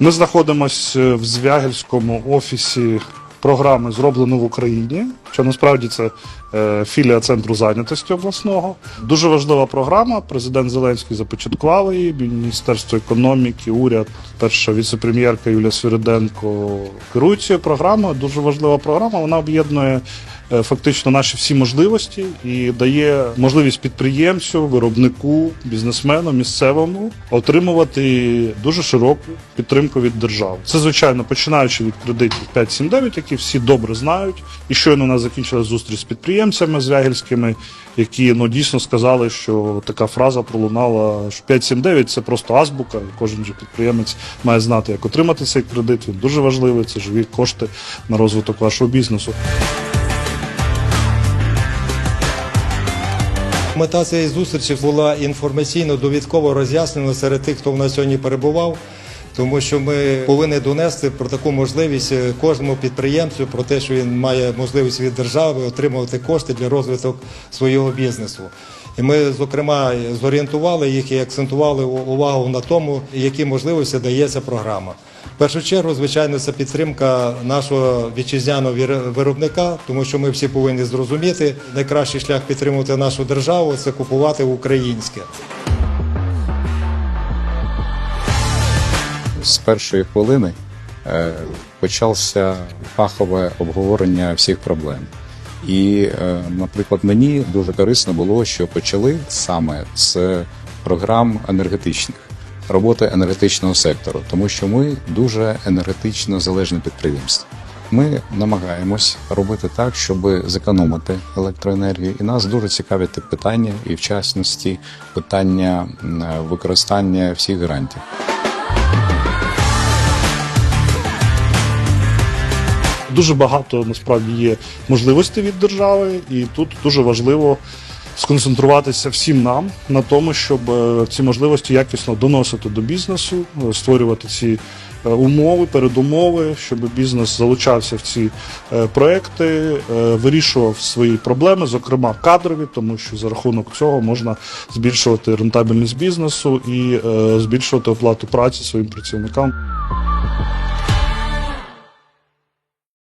Ми знаходимося в Звягельському офісі програми Зроблено в Україні, що насправді це е, філія центру зайнятості обласного. Дуже важлива програма. Президент Зеленський започаткував її. Міністерство економіки, уряд, перша віцепрем'єрка Юлія Свириденко керують цією програмою. Дуже важлива програма. Вона об'єднує е, фактично наші всі можливості і дає можливість підприємцю, виробнику, бізнесмену, місцевому отримувати дуже широку підтримку від держави. Це звичайно починаючи від кредитів 5-7-9, які всі добре знають. І щойно у нас закінчилася зустріч з підприємцями звягельськими, які ну дійсно сказали, що така фраза пролунала, що 5-7-9 це просто азбука, кожен же підприємець має знати, як отримати цей кредит. Він дуже важливий. Це живі кошти на розвиток вашого бізнесу. Мета цієї зустрічі була інформаційно-довідково роз'яснена серед тих, хто в нас сьогодні перебував. Тому що ми повинні донести про таку можливість е, кожному підприємцю, про те, що він має можливість від держави отримувати кошти для розвитку свого бізнесу. І ми, зокрема, зорієнтували їх і акцентували увагу на тому, які можливості дає ця програма. В першу чергу, звичайно, це підтримка нашого вітчизняного виробника, тому що ми всі повинні зрозуміти, найкращий шлях підтримувати нашу державу це купувати українське. З першої хвилини е, почався фахове обговорення всіх проблем. І, е, наприклад, мені дуже корисно було, що почали саме з програм енергетичних, роботи енергетичного сектору, тому що ми дуже енергетично залежне підприємство. Ми намагаємось робити так, щоб зекономити електроенергію, і нас дуже цікавить питання, і в частності питання використання всіх гарантій. Дуже багато насправді є можливостей від держави, і тут дуже важливо сконцентруватися всім нам на тому, щоб е, ці можливості якісно доносити до бізнесу, е, створювати ці е, умови, передумови, щоб бізнес залучався в ці проекти, вирішував свої проблеми, зокрема кадрові, тому що за рахунок цього можна збільшувати рентабельність бізнесу і збільшувати оплату праці своїм працівникам.